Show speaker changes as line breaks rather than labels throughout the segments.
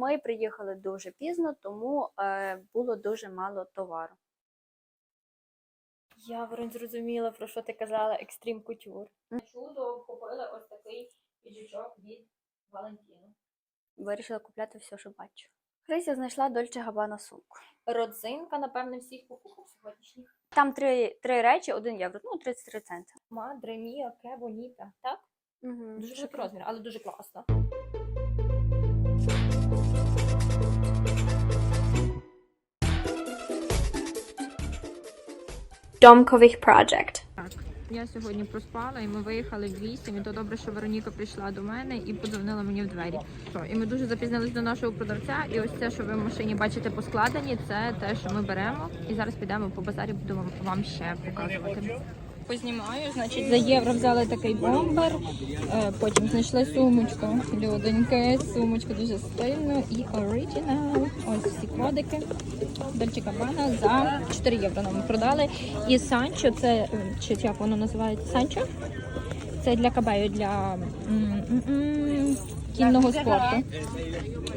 Ми приїхали дуже пізно, тому е, було дуже мало товару.
Я Воронь зрозуміла, про що ти казала, екстрім кутюр. Чудо купили ось такий піджачок від Валентіну.
Вирішила купляти все, що бачу. Христя знайшла Дольче Габана сумку.
Родзинка, напевне, всіх покупок сьогоднішніх.
Там три, три речі, 1 євро, ну 33 центи.
Мадре Мія, ке боніта. Так?
Угу.
Дуже розмір, але дуже класно.
Domkovich Project.
Я сьогодні проспала, і ми виїхали в 8, і то добре, що Вероніка прийшла до мене і подзвонила мені в двері. І ми дуже запізнились до нашого продавця. І ось це, що ви в машині бачите поскладені, це те, що ми беремо. І зараз підемо по базарі, вам- вам ще показувати. Познімаю, значить, за євро взяли такий бомбер, е, потім знайшли сумочку людоньки, сумочку дуже стильну і оригінал. Ось ці кодики. Дольче Габбана за 4 євро нам продали. І Санчо, це е, чи як воно називається? Санчо? Це для кабаю, для кінного спорту.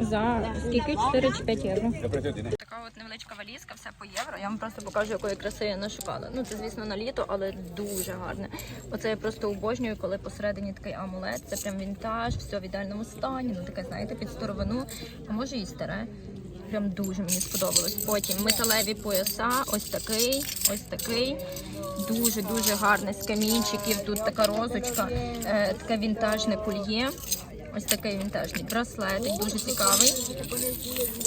За скільки? 4 чи 5 євро. От невеличка валізка, все по євро. Я вам просто покажу, якої краси я нашукала. Ну це, звісно, на літо, але дуже гарне. Оце я просто обожнюю, коли посередині такий амулет. Це прям вінтаж, все в ідеальному стані. Ну таке, знаєте, під старовину, а може і старе. Прям дуже мені сподобалось. Потім металеві пояса, ось такий, ось такий. Дуже дуже гарний з камінчиків. Тут така розочка, е, таке вінтажне кольє. Ось такий вінтажний браслетик, дуже цікавий.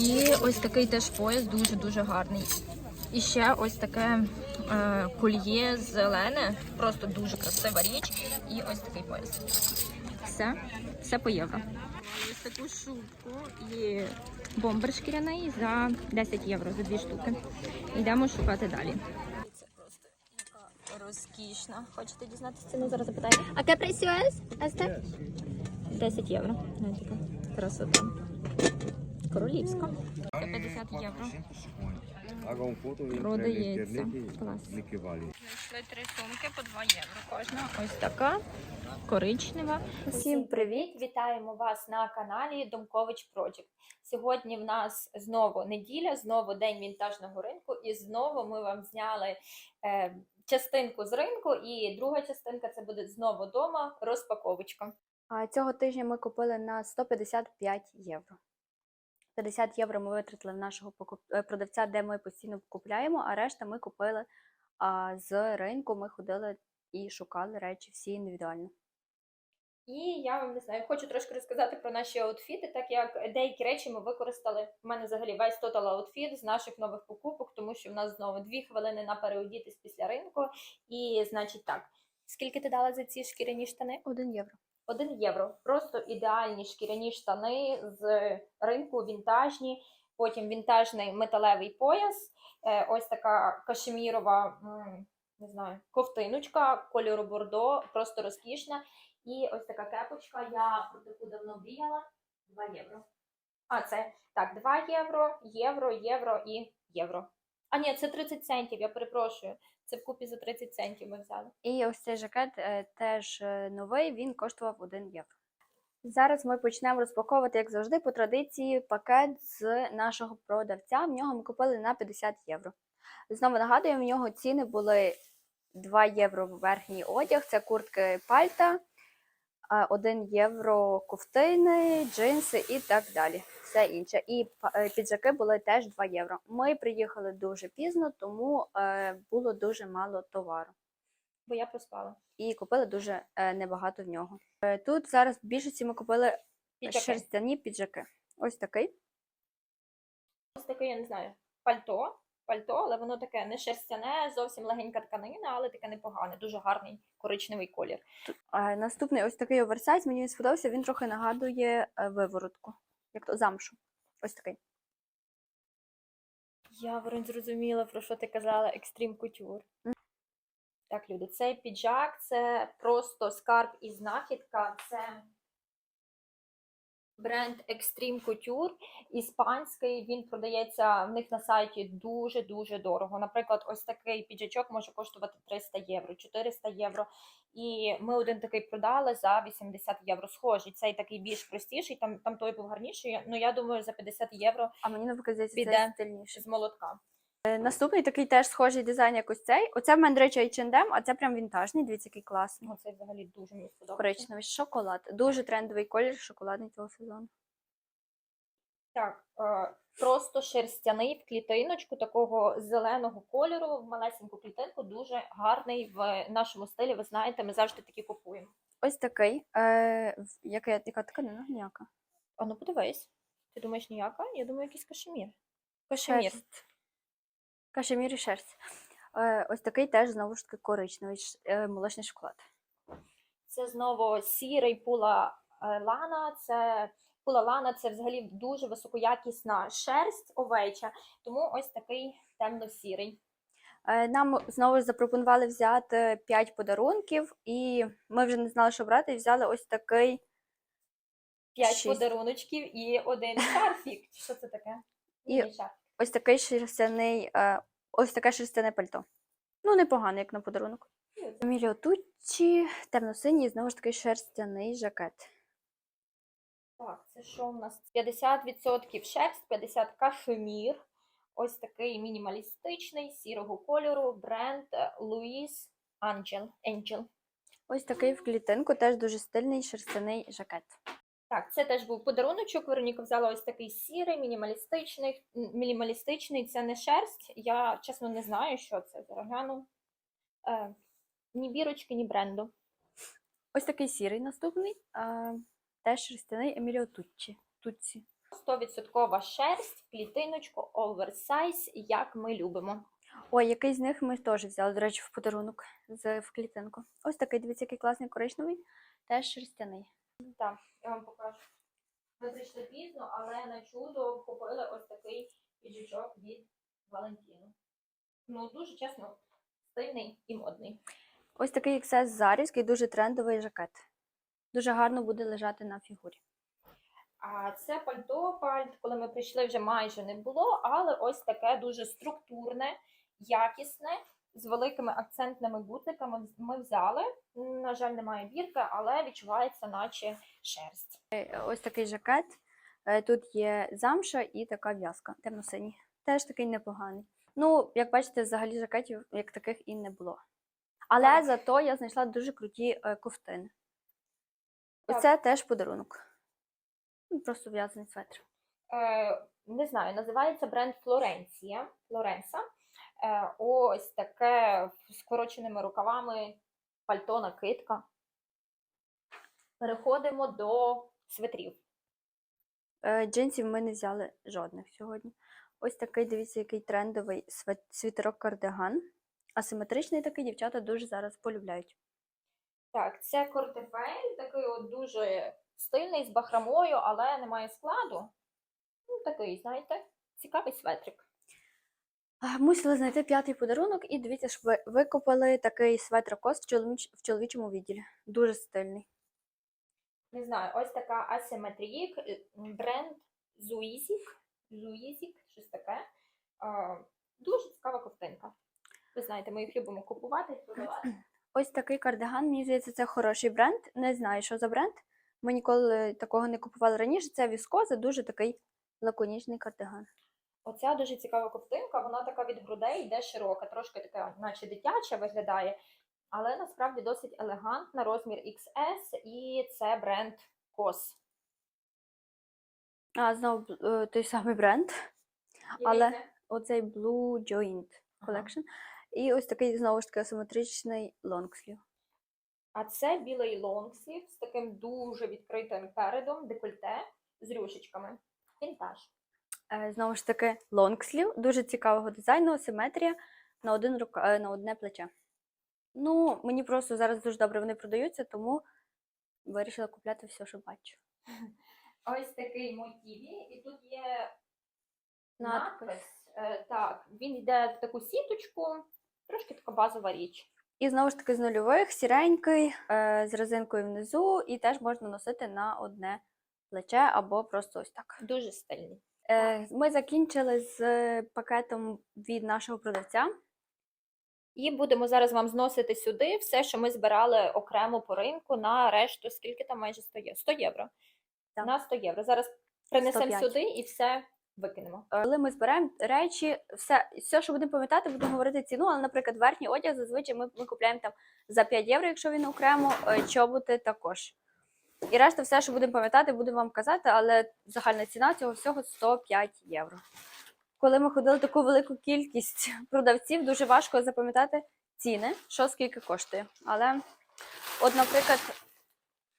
І ось такий теж пояс, дуже дуже гарний. І ще ось таке е, кольє зелене, просто дуже красива річ. І ось такий пояс. Все, все по євро. Ось таку шубку і бомбер шкіряний за 10 євро за дві штуки. Йдемо шукати далі. Це просто розкішна. Хочете дізнатися ціну? Зараз запитайте. А яке працює? Естер? 10 євро. Така красота. Королівська. Це 50 євро. Продається. Клас. Знайшли три сумки по 2 євро кожна. Ось така коричнева.
Всім привіт! Вітаємо вас на каналі Домкович Project. Сьогодні в нас знову неділя, знову день вінтажного ринку, і знову ми вам зняли е, частинку з ринку, і друга частинка це буде знову дома розпаковочка.
А цього тижня ми купили на 155 євро. 50 євро ми витратили в нашого е, продавця, де ми постійно купляємо, а решта ми купили а, з ринку. Ми ходили і шукали речі всі індивідуально.
І я вам не знаю, хочу трошки розказати про наші аутфіти, так як деякі речі ми використали. У мене взагалі весь тотал аутфіт з наших нових покупок, тому що в нас знову дві хвилини на переодітись після ринку. І значить так, скільки ти дала за ці шкіряні штани?
1 євро.
1 євро. Просто ідеальні шкіряні штани з ринку вінтажні, потім вінтажний металевий пояс, е, ось така кашемірова, не знаю, ковтиночка кольору бордо, просто розкішна. І ось така кепочка. Я про таку давно мріяла. 2 євро. А, це так, 2 євро, євро, євро і євро. А ні, це 30 центів, я перепрошую. Це вкупі за 30 центів ми взяли.
І ось цей жакет е, теж е, новий, він коштував 1 євро. Зараз ми почнемо розпаковувати, як завжди, по традиції, пакет з нашого продавця. В нього ми купили на 50 євро. Знову нагадую, в нього ціни були 2 євро в верхній одяг, це куртки пальта, 1 євро ковтини, джинси і так далі. Все інше. І е, піджаки були теж 2 євро. Ми приїхали дуже пізно, тому е, було дуже мало товару
Бо я проспала.
і купили дуже е, небагато в нього. Е, Тут зараз в більшості ми купили
Піджаки.
шерстяні піджаки. Ось такий.
Ось таке, я не знаю, пальто. Пальто, але воно таке не шерстяне, зовсім легенька тканина, але таке непогане, дуже гарний коричневий колір.
Е, Наступний ось такий оверсайз. Мені сподобався. Він трохи нагадує е, виворотку, як то замшу. Ось такий.
Я Воронь зрозуміла, про що ти казала, екстрім кутюр. Так, люди, цей піджак це просто скарб і знахідка. Це Бренд Extreme Couture іспанський. Він продається в них на сайті дуже дуже дорого. Наприклад, ось такий піджачок може коштувати 300 євро, 400 євро. І ми один такий продали за 80 євро. Схожий. Цей такий більш простіший. Там там той був гарніший. Ну я думаю, за 50 євро
А мені навпаки здається,
Піде.
це стильніше.
з молотка.
Е, Наступний такий теж схожий дизайн, як ось цей. Оце в мене, до речі, H&M, а це прям вінтажний. Дивіться, який класний.
Ну, це взагалі дуже мені сподобається.
Коричневий шоколад. Дуже трендовий колір шоколадний цього сезону.
Так, е, просто шерстяний в клітиночку такого зеленого кольору, в малесеньку клітинку, дуже гарний в нашому стилі. Ви знаєте, ми завжди такі купуємо.
Ось такий. Е, яка, яка тканина? Ніяка.
А ну подивись. Ти думаєш ніяка? Я думаю, якийсь кашемір. Кашемір.
Шерсть. Кашемір і шерсть. Е, ось такий теж знову ж таки коричневий е, молочний шоколад.
Це знову сірий пула е, лана. Це пула лана це взагалі дуже високоякісна шерсть овеча, тому ось такий темно-сірий.
Нам знову ж запропонували взяти 5 подарунків, і ми вже не знали, що брати, і взяли ось такий.
П'ять подаруночків і один шарфік. Що це таке?
І-
шарфік.
Ось такий шерстяний, е, ось таке шерстяне пальто. Ну, непогано, як на подарунок. Еміліо Туччі, темно-синій, знову ж таки шерстяний жакет.
Так, це що у нас? 50% шерсть, 50 кашемір. Ось такий мінімалістичний сірого кольору бренд Louis Angel. Angel.
Ось такий в клітинку, теж дуже стильний шерстяний жакет.
Так, це теж був подаруночок. Вероніка взяла ось такий сірий, мінімалістичний. Мінімалістичний це не шерсть. Я чесно не знаю, що це. Зараз гляну. Е, ні бірочки, ні бренду.
Ось такий сірий наступний, е, теж шерстяний Еміліо Туччі. Тутсі.
100% шерсть, клітиночку, оверсайз, як ми любимо.
Ой, який з них ми теж взяли, до речі, в подарунок з, в клітинку. Ось такий, дивіться, який класний коричневий, теж шерстяний.
Так, я вам покажу. Ми прийшли пізно, але на чудо купили ось такий піджачок від Валентіну. Ну, дуже чесно, стильний і модний.
Ось такий XS Зарівський, дуже трендовий жакет. Дуже гарно буде лежати на фігурі.
А це пальто, пальт, коли ми прийшли, вже майже не було, але ось таке дуже структурне, якісне, з великими акцентними гудзиками ми взяли. На жаль, немає бірки, але відчувається, наче шерсть.
Е, Ось такий жакет. Е, Тут є замша і така в'язка, темно-синій. Теж такий непоганий. Ну, як бачите, взагалі жакетів як таких і не було. Але
Так.
зато я знайшла дуже круті е, ковтини.
Так.
Оце теж подарунок. Ну, Просто в'язаний светр.
е, не знаю, називається бренд Флоренція. Флоренса. Е, ось таке скороченими рукавами пальто накидка. Переходимо до свитрів.
Е, Джинсів ми не взяли жодних сьогодні. Ось такий, дивіться, який трендовий світерок кардиган. Асиметричний такий дівчата дуже зараз полюбляють.
Так, це кортефель, такий от дуже стильний з бахромою, але немає складу. Ну, такий, знаєте, цікавий светрик.
Мусили знайти п'ятий подарунок і дивіться, щоб ви викупили такий светр кост в, чоловіч... в чоловічому відділі. Дуже стильний.
Не знаю, ось така асиметрік, е, бренд Зуїзік. Зуїзік, щось таке. А, дуже цікава ковтинка. Ви знаєте, ми їх любимо купувати і продавати.
Ось такий кардиган, мені здається, це хороший бренд. Не знаю, що за бренд. Ми ніколи такого не купували раніше. Це віскоза, дуже такий лаконічний кардиган.
Оця дуже цікава ковтинка, вона така від грудей йде широка, трошки така, наче дитяча виглядає, але насправді досить елегантна, розмір XS, і це бренд COS.
А знову е, той самий бренд. Але-? Оцей Blue Joint
Ага.
Collection. І ось такий знову ж таки асиметричний лонгслів.
А це білий лонгслів з таким дуже відкритим передом, декольте з рюшечками. Вінтаж.
Е, Знову ж таки, лонгслів, дуже цікавого дизайну, асиметрія на, один рука... е, на одне плече. Ну, мені просто зараз дуже добре вони продаються, тому вирішила купляти все, що бачу.
Ось такий мотиві, і тут є
Надпис.
надпис. Е, Так, він йде в таку сіточку, трошки така базова річ.
І знову ж таки з нульових, сіренький, з резинкою внизу, і теж можна носити на одне плече або просто ось так.
Дуже стильний.
Е, Ми закінчили з пакетом від нашого продавця.
І будемо зараз вам зносити сюди все, що ми збирали окремо по ринку на решту, скільки там майже 100 євро. 100 євро.
Так.
На 100 євро. Зараз принесемо
105.
сюди і все викинемо.
Коли ми збираємо речі, все, все, що будемо пам'ятати, будемо говорити ціну. Але, наприклад, верхній одяг зазвичай ми, ми купляємо там за 5 євро, якщо він окремо, е, чоботи також. І решта, все, що будемо пам'ятати, будемо вам казати, але загальна ціна цього всього 105 євро. Коли ми ходили таку велику кількість продавців, дуже важко запам'ятати ціни, що скільки коштує. Але, от, наприклад,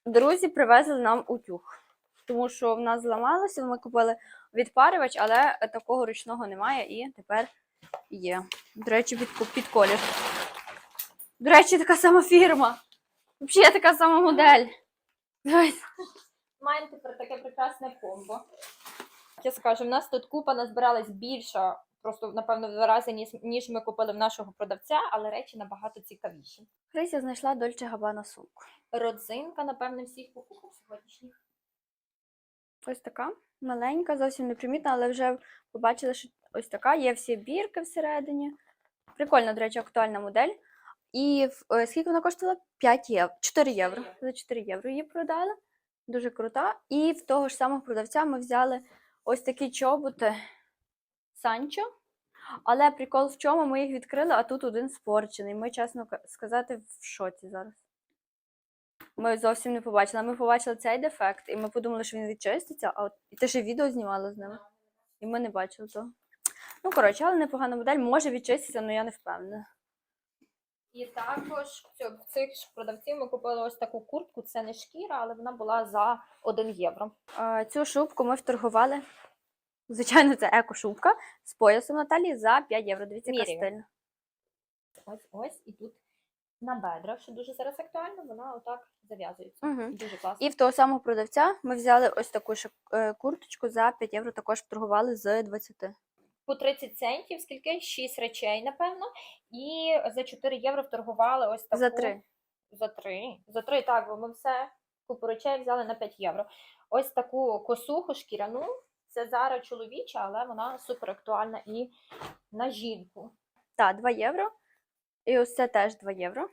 друзі привезли нам утюг, тому що в нас зламалося, ми купили відпарювач, але такого ручного немає і тепер є. До речі, під, під колір. До речі, така сама фірма. Взагалі така сама модель. Дивись.
Маємо тепер таке прекрасне комбо. Я скажу, в нас тут купа назбиралась більша, просто напевно в два рази, ніж, ніж ми купили в нашого продавця, але речі набагато цікавіші.
Христя знайшла Дольче Габана сумку.
Родзинка, напевно, всіх покупок сьогоднішніх.
Ось така. Маленька, зовсім непримітна, але вже побачили, що ось така. Є всі бірки всередині. Прикольна, до речі, актуальна модель. І е, скільки вона коштувала? 5 євро. 4 євро. За 4 євро її продали. Дуже крута. І в того ж самого продавця ми взяли ось такі чоботи Санчо. Але прикол в чому ми їх відкрили, а тут один спорчений. Ми, чесно сказати, в шоці зараз. Ми зовсім не побачили. Ми побачили цей дефект, і ми подумали, що він відчиститься, а от і ти ще відео знімала з ними. І ми не бачили того. Ну, коротше, але непогана модель, може відчиститися, але я не впевнена.
І також в цих продавців ми купили ось таку куртку. Це не шкіра, але вона була за 1 євро.
Цю шубку ми вторгували. Звичайно, це еко-шубка з поясом Наталі за 5 євро. Дивіться, яка стильна.
Ось ось і тут на бедрах, що дуже зараз актуально, вона отак зав'язується.
Мгм.
Дуже класно.
І в того самого продавця ми взяли ось таку ж е, курточку за 5 євро, також вторгували з 20.
По 30 центів, скільки? 6 речей, напевно. І за 4 євро вторгували ось таку.
За 3.
За 3. За 3, так, бо ми все купу речей взяли на 5 євро. Ось таку косуху шкіряну. Це зараз чоловіча, але вона супер актуальна і на жінку.
Так, 2 євро. І ось це теж 2 євро.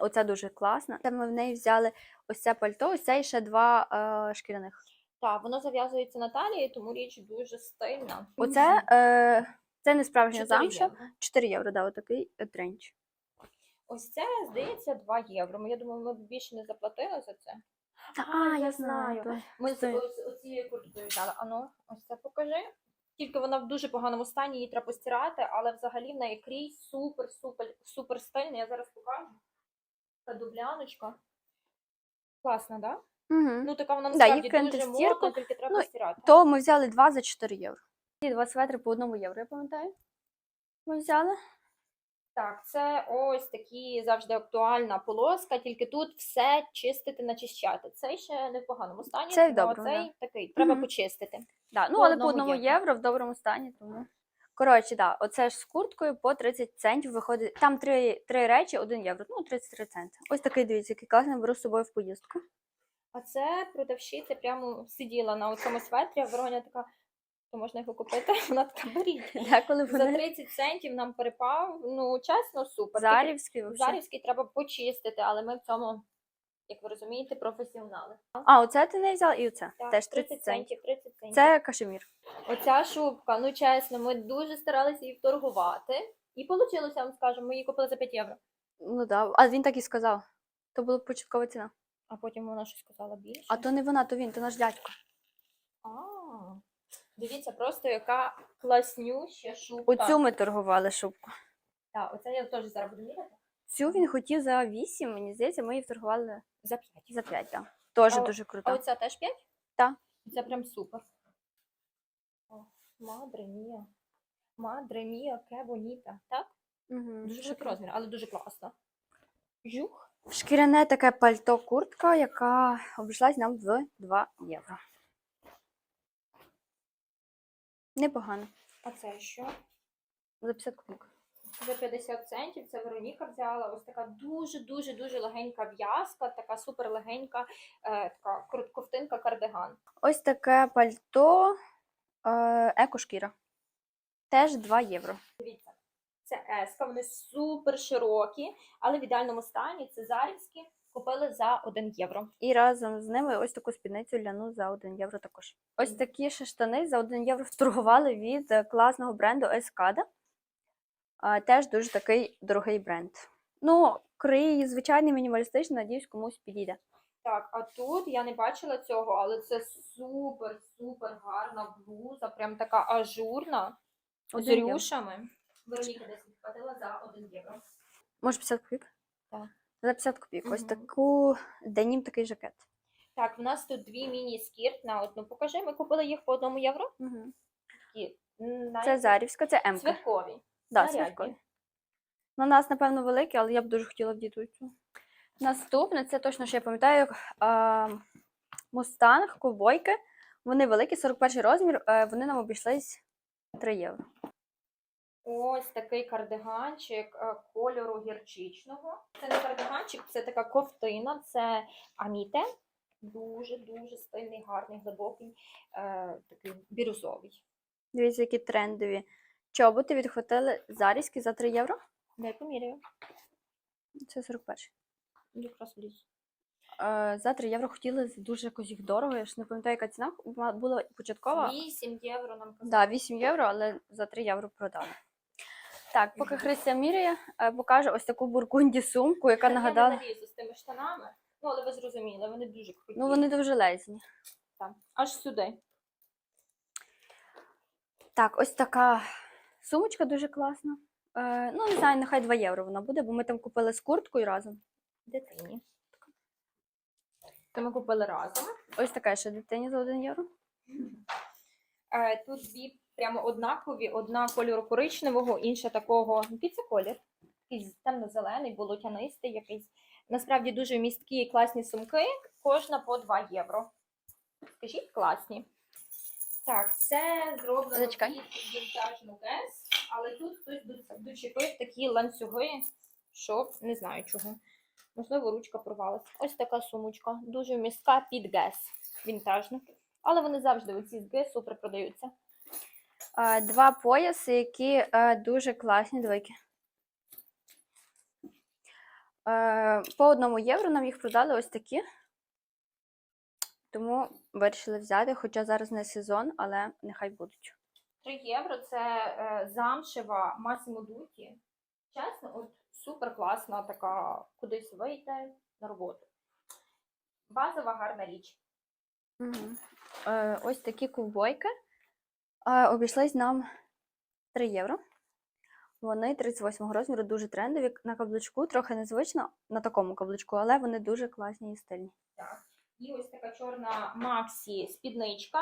Оце дуже класно. Це ми в неї взяли ось це пальто, ось це і ще два е, шкіряних.
Так, воно зав'язується на талії, тому річ дуже стильна.
Оце е, це не справжня
4
замша.
євро.
4 євро, да, отакий е, тренч.
Ось це, здається, 2 євро. Ми- Я думаю, ми б більше не заплатили за це.
А,
я знаю. Ми з
Стой.
ось оцією курткою взяли. Ану, ось це покажи. Тільки вона в дуже поганому стані, її треба постирати, але взагалі в неї крій супер, супер, супер стильний. Я зараз покажу. Така дубляночка. Класна, так? Да?
Мгм.
Ну, така вона
Да,
насправді
їх
дуже
стірку.
модна, тільки треба
Ну,
постирати.
То ми взяли два за 4 євро. Ці два светри по одному євро, я пам'ятаю. Ми взяли.
Так, це ось такі завжди актуальна полоска, тільки тут все чистити, начищати. Цей ще не в поганому стані,
Цей в
а
доброму,
цей такий, треба
Мгм.
почистити.
Да, ну,
По
але по
одному
одному
євро.
євро в доброму стані, тому. Коротше, да, оце ж з курткою по 30 центів виходить. Там три, три речі, 1 євро, ну 33 центи. Ось такий дивіться, який класний, беру з собою в поїздку.
А це продавщиця прямо сиділа на цьому светрі, а Вороня така, то можна його купити? Вона така, беріть.
Деколи
За
вони
30 центів нам перепав. Ну, чесно, супер. Тільки
зарівські. вообще.
Зарівський треба почистити, але ми в цьому, як ви розумієте, професіонали.
А, оце ти не взяла і оце.
Так,
Теж 30 центів.
центів, 30 центів.
Це кашемір.
Оця шубка, ну чесно, ми дуже старалися її вторгувати. І вийшло, я вам скажу, ми її купили за 5 євро.
Ну да. А він так і сказав. То була початкова ціна.
А потім вона щось сказала більше.
А то не вона, то він, то наш дядько.
А, Дивіться, просто яка класнюща шубка.
Оцю ми торгували шубку.
Так, оце я теж зараз буду міряти.
Цю він хотів за 8, мені здається, ми її вторгували
За 5.
за 5, так. Теж дуже
А оця теж 5?
Так.
Це прям супер. О, мадре мія. Мадре мія, ке боніта. Так?
Угу.
Дуже великий розмір, але дуже класно. Жух.
Шкіряне таке пальто куртка, яка обійшлась нам в 2 євро. Непогано.
А це що?
За 50 копійок.
за 50 центів. Це Вероніка взяла. Ось така дуже-дуже дуже легенька в'язка, така супер легенька, е, така коротковтинка кардиган.
Ось таке пальто е, екошкіра. Теж 2 євро.
Дивіться, це еска, вони супер широкі, але в ідеальному стані це зарівські. Купили за 1 євро.
І разом з ними ось таку спідницю ляну за 1 євро також. Ось такі ще штани за 1 євро торгували від е, класного бренду Escada. А, Теж дуже такий дорогий бренд. Ну, крій звичайний мінімалістичний, надіюсь, комусь підійде.
Так, а тут я не бачила цього, але це супер, супер гарна блуза, прям така ажурна, з рюшами. Вероніка десь відплатила за 1 євро.
Може 50 копійок?
Так.
За 50 копійок. Ось
Мгм.
таку денім такий жакет.
Так, в нас тут дві міні-скірт на одну. Покажи, ми купили їх по одному євро.
Угу.
Такі, м, навіть
Це Зарівська, це Емка.
святкові.
Да,
нарядні.
святкові. На нас, напевно, великі, але я б дуже хотіла вдіти цю. Наступне, це точно, що я пам'ятаю, а, Мустанг, ковбойки. Вони великі, 41 розмір, е, вони нам обійшлись 3 євро.
Ось такий кардиганчик е, кольору гірчичного. Це не кардиганчик, це така ковтина, це аміте. Дуже дуже стильний, гарний, глибокий, е, такий бірюзовий.
Дивіться, які трендові. Чоботи відхватили зарізки за 3 євро.
Дай поміряю.
Це 41.
Якраз вліз.
Е, За 3 євро хотіли дуже якось їх дорого. Я ж не пам'ятаю, яка ціна була- початкова.
8 євро нам казали.
Да, 8 євро, але за 3 євро продали. Так, поки Христя міряє, е, покаже ось таку бургунді сумку, яка
Я
нагадала.
не залізу з тими штанами. Ну, але ви зрозуміли, вони дуже круті.
Ну, вони дуже лезні.
Так, аж сюди.
Так, ось така сумочка дуже класна. Е, ну, не знаю, нехай 2 євро вона буде, бо ми там купили з курткою разом.
Дитині. Це ми купили разом.
Ось така ще дитині за 1 євро.
Е, Тут дві прямо однакові, одна кольору коричневого, інша такого. Який це колір? Якийсь темно-зелений, болотянистий якийсь. Насправді дуже місткі і класні сумки, кожна по 2 євро. Скажіть, класні. Так, це зроблено під вінтажну гес, але тут хтось дочепив такі ланцюги, що не знаю чого. Можливо, ручка порвалася. Ось така сумочка, дуже містка під гес, вінтажна. Але вони завжди оці з гес супер продаються.
Два пояси, які е, дуже класні. Двойки. Е, по одному євро нам їх продали ось такі. Тому вирішили взяти, хоча зараз не сезон, але нехай будуть.
3 євро це е, замшева Massimo Dutti. Чесно, от супер класна така, кудись вийти на роботу. Базова гарна річ.
Угу. Е, ось такі ковбойки. Обійшлись нам 3 євро. Вони 38 розміру, дуже трендові. На каблучку трохи незвично на такому каблучку, але вони дуже класні і стильні.
І ось така чорна Максі спідничка.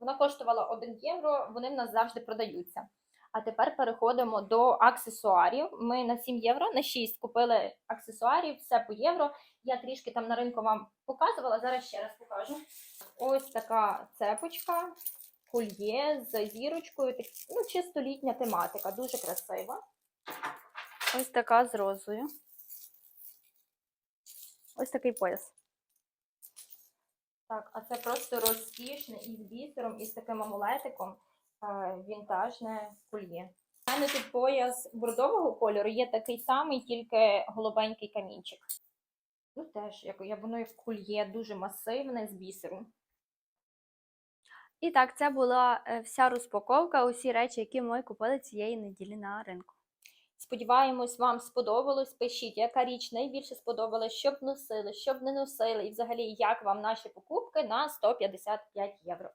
Вона коштувала 1 євро, вони в нас завжди продаються. А тепер переходимо до аксесуарів. Ми на 7 євро, на 6 купили аксесуарів, все по євро. Я трішки там на ринку вам показувала, зараз ще раз покажу. Ось така цепочка, кольє з зірочкою, ну, чисто літня тематика, дуже красива.
Ось така з розою. Ось такий пояс.
Так, а це просто розкішне із бісером, і з таким амулетиком е, вінтажне кольє. У мене тут пояс бордового кольору, є такий самий, тільки голубенький камінчик. Ну, теж, як, як воно як кольє, дуже масивне з бісеру.
І так, це була е, вся розпаковка, усі речі, які ми купили цієї неділі на ринку.
Сподіваємось, вам сподобалось. Пишіть, яка річ найбільше сподобалась, щоб носили, щоб не носили, і взагалі як вам наші покупки на 155 євро.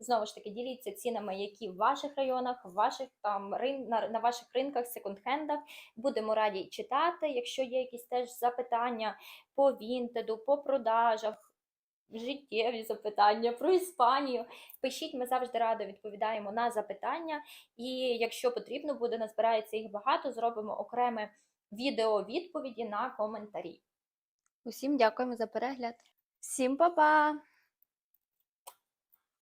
Знову ж таки, діліться цінами, які в ваших районах, в ваших там на, на ваших ринках, секонд-хендах. Будемо раді читати. Якщо є якісь теж запитання по вінтеду, по продажах, життєві запитання про Іспанію. Пишіть, ми завжди радо відповідаємо на запитання. І якщо потрібно буде, назбирається їх багато, зробимо окреме відео відповіді на коментарі.
Усім дякуємо за перегляд. Всім па-па!